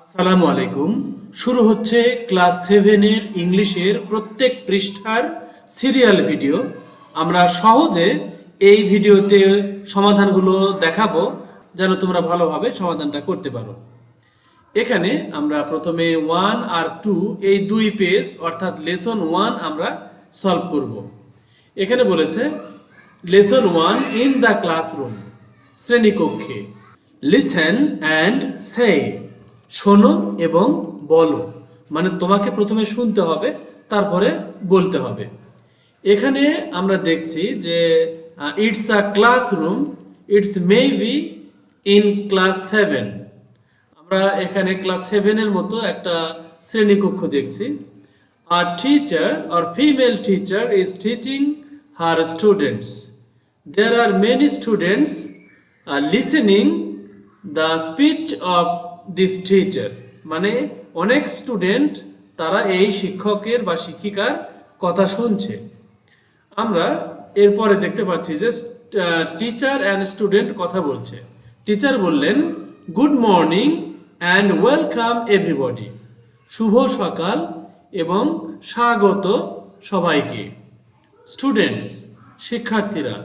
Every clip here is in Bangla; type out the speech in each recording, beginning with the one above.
আসসালামু আলাইকুম। শুরু হচ্ছে ক্লাস সেভেনের ইংলিশের প্রত্যেক পৃষ্ঠার সিরিয়াল ভিডিও। আমরা সহজে এই ভিডিওতে সমাধানগুলো দেখাবো, যেন তোমরা ভালোভাবে সমাধানটা করতে পারো। এখানে আমরা প্রথমে ওয়ান আর টু এই দুই পেজ অর্থাৎ লেসন ওয়ান আমরা সলভ করব। এখানে বলেছে lesson one in the classroom শ্রেণীকক্ষে। লিসেন অ্যান্ড সে শোনো এবং বলো। মানে তোমাকে প্রথমে শুনতে হবে, তারপরে বলতে হবে। এখানে আমরা দেখছি যে it's a classroom it's may be in class seven আমরা এখানে ক্লাস সেভেনের মতো একটা শ্রেণীকক্ষ দেখছি। আর teacher R female teacher is teaching her students there are many students are listening the speech of this teacher মানে অনেক স্টুডেন্ট তারা এই শিক্ষকের বা শিক্ষিকার কথা শুনছে। আমরা এরপরে দেখতে পাচ্ছি যে টিচার অ্যান্ড স্টুডেন্ট কথা বলছে। টিচার বললেন good morning and welcome everybody শুভ সকাল এবং স্বাগত সবাইকে। স্টুডেন্টস শিক্ষার্থীরা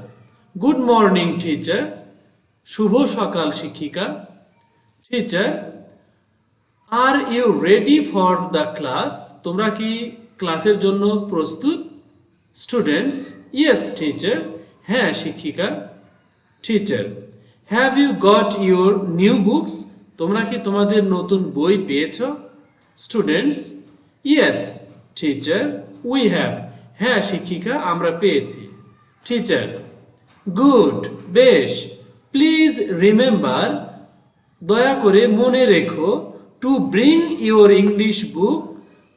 গুড মর্নিং টিচার শুভ সকাল শিক্ষিকা। Teacher are you ready for the class তোমরা কি ক্লাসের জন্য প্রস্তুত? স্টুডেন্টস ইয়েস টিচার হ্যাঁ শিক্ষিকা। Teacher have you got your new books তোমরা কি তোমাদের নতুন বই পেয়েছ? Students yes teacher we have হ্যাঁ শিক্ষিকা, আমরা পেয়েছি। টিচার গুড বেশ। প্লিজ রিমেম্বার দয়া করে মনে রেখো to bring your English book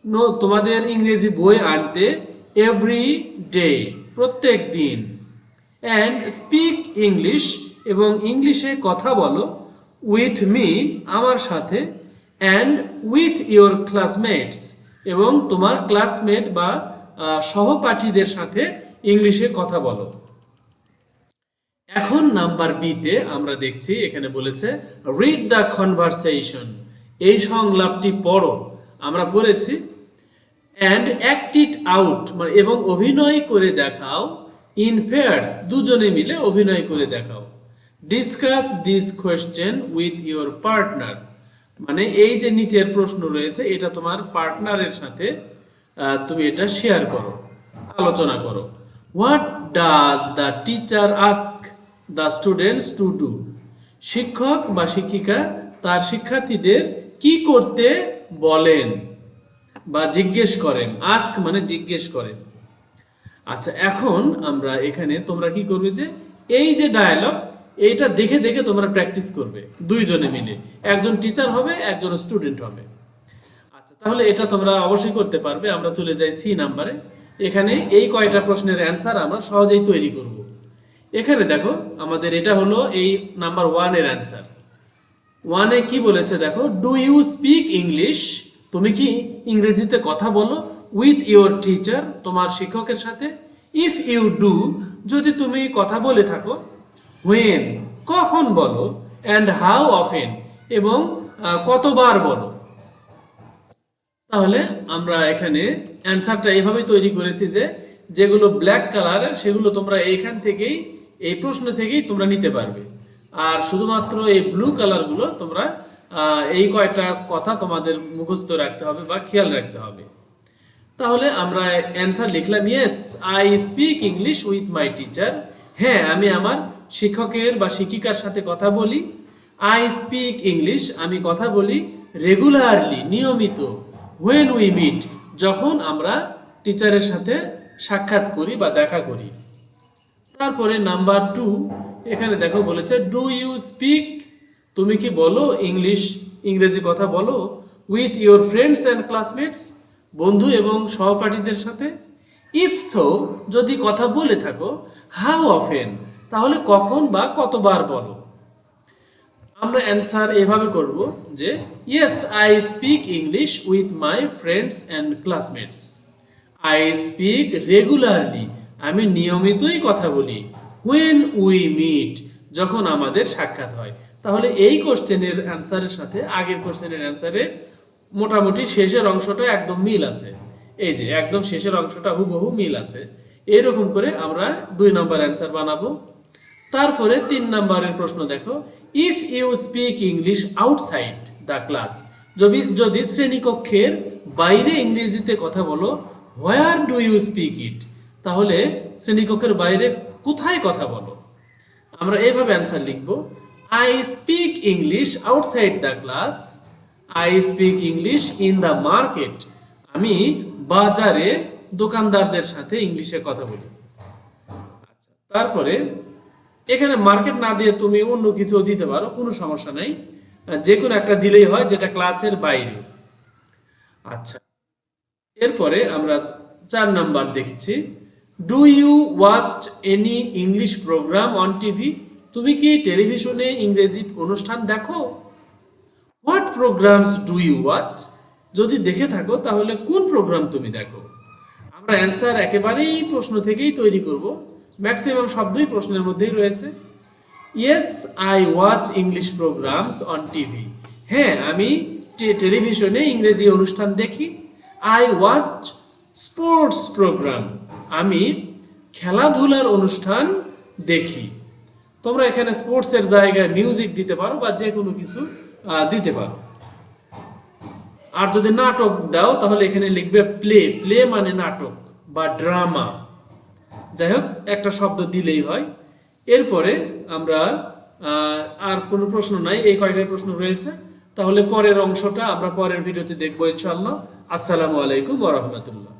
no তোমাদের ইংরেজি বই আনতে এভরি ডে প্রত্যেক দিন। অ্যান্ড স্পিক ইংলিশ এবং ইংলিশে কথা বলো উইথ মি আমার সাথে অ্যান্ড উইথ ইওর ক্লাসমেটস এবং তোমার ক্লাসমেট বা সহপাঠীদের সাথে ইংলিশে কথা বলো। এখন নাম্বার বিতে আমরা দেখছি, এখানে বলেছে রিড দ্য কনভারসেশন এই সংলাপটি পড়ো। আমরা পড়েছি অ্যান্ড অ্যাক্ট ইট আউট মানে এবং অভিনয় করে দেখাও। ইন পেয়ার্স দুজনে মিলে অভিনয় করে দেখাও। Discuss this question with your partner মানে এই যে নিচের প্রশ্ন রয়েছে, এটা তোমার পার্টনারের সাথে তুমি এটা শেয়ার করো, আলোচনা করো। What does the teacher ask the students to do শিক্ষক বা শিক্ষিকা তার শিক্ষার্থীদের কি করতে বলেন বা জিজ্ঞেস করেন আস্ক মানে জিজ্ঞেস করেন। আচ্ছা এখন আমরা এখানে তোমরা কি করবে যে, এই যে ডায়ালগ এইটা দেখে দেখে তোমরা প্র্যাকটিস করবে, দুইজনে মিলে। একজন টিচার হবে, একজন স্টুডেন্ট হবে। আচ্ছা তাহলে এটা তোমরা অবশ্যই করতে পারবে। আমরা চলে যাই সি নাম্বারে এখানে এই কয়টা প্রশ্নের অ্যান্সার আমরা সহজেই তৈরি করব। এখানে দেখো, আমাদের এটা হলো এই নাম্বার ওয়ানের অ্যান্সার ওয়ানে কি বলেছে দেখো? ডু ইউ স্পিক ইংলিশ তুমি কি ইংরেজিতে কথা বলো? উইথ ইউর টিচার তোমার শিক্ষকের সাথে। ইফ ইউ ডু যদি তুমি কথা বলে থাকো হোয়েন কখন বলো? অ্যান্ড হাউ অফেন এবং কতবার বলো? তাহলে আমরা এখানে অ্যান্সারটা এইভাবে তৈরি করেছি যে, যেগুলো ব্ল্যাক কালারের সেগুলো তোমরা এইখান থেকেই, এই প্রশ্ন থেকেই তোমরা নিতে পারবে। আর শুধুমাত্র এই ব্লু কালারগুলো তোমরা এই কয়টা কথা তোমাদের মুখস্থ রাখতে হবে বা খেয়াল রাখতে হবে। তাহলে আমরা অ্যান্সার লিখলাম yes I speak English with my teacher হ্যাঁ আমি আমার শিক্ষকের বা শিক্ষিকার সাথে কথা বলি। আই স্পিক ইংলিশ আমি কথা বলি রেগুলারলি নিয়মিত। হোয়েন উই মিট যখন আমরা টিচারের সাথে সাক্ষাৎ করি বা দেখা করি। তারপরে নাম্বার টু এখানে দেখো বলেছে ডু ইউ স্পিক তুমি কি বলো? ইংলিশ ইংরেজি কথা বলো with your friends and classmates বন্ধু এবং সহপাঠীদের সাথে? ইফ সো যদি কথা বলে থাকো হাউ অফেন তাহলে কখন বা কতবার বলো? আমরা অ্যান্সার এভাবে করব যে yes I speak English with my friends and classmates I speak regularly আমি নিয়মিতই কথা বলি। হোয়েন উই মিট যখন আমাদের সাক্ষাৎ হয়। তাহলে এই কোশ্চেনের অ্যান্সারের সাথে আগের কোশ্চেনের অ্যান্সারের মোটামুটি শেষের অংশটা একদম মিল আছে। এই যে, একদম শেষের অংশটা হুবহু মিল আছে। এরকম করে আমরা দুই নম্বর অ্যান্সার বানাবো। তারপরে তিন নম্বরের প্রশ্ন দেখো। If you speak English outside the class যদি যদি শ্রেণীকক্ষের বাইরে ইংরেজিতে কথা বলো where do you speak it তাহলে শ্রেণীকক্ষের বাইরে কোথায় কথা বলো? আমরা এভাবে অ্যান্সার লিখব। I speak English outside the class I speak English in the market আমি বাজারে দোকানদারদের সাথে ইংলিশে কথা বলি। আচ্ছা তারপরে এখানে মার্কেট না দিয়ে তুমি অন্য কিছু দিতে পারো, কোনো সমস্যা নাই। যে কোনো একটা দিলেই হয়, যেটা ক্লাসের বাইরে। আচ্ছা এরপরে আমরা চার নাম্বার দেখছি। Do you watch any English program on TV তুমি কি টেলিভিশনে ইংরেজি অনুষ্ঠান দেখো? What programs do you watch যদি দেখে থাকো, তাহলে কোন প্রোগ্রাম তুমি দেখো? আমরা অ্যান্সার একেবারেই প্রশ্ন থেকেই তৈরি করব। ম্যাক্সিমাম শব্দই প্রশ্নের মধ্যেই রয়েছে। Yes I watch English programs on TV হ্যাঁ আমি টেলিভিশনে ইংরেজি অনুষ্ঠান দেখি। আই ওয়াচ স্পোর্টস প্রোগ্রাম আমি খেলাধুলার অনুষ্ঠান দেখি। তোমরা এখানে স্পোর্টসের জায়গায় মিউজিক দিতে পারো বা যে কোনো কিছু দিতে পারো। আর যদি নাটক দাও, তাহলে এখানে লিখবে প্লে প্লে মানে নাটক বা ড্রামা যাই হোক, একটা শব্দ দিলেই হয়। এরপরে আমরা আর কোনো প্রশ্ন নাই, এই কয়টাই প্রশ্ন রয়েছে। তাহলে পরের অংশটা আমরা পরের ভিডিওতে দেখব ইনশাল্লাহ আসসালামু আলাইকুম ওরহমতুল্লাহ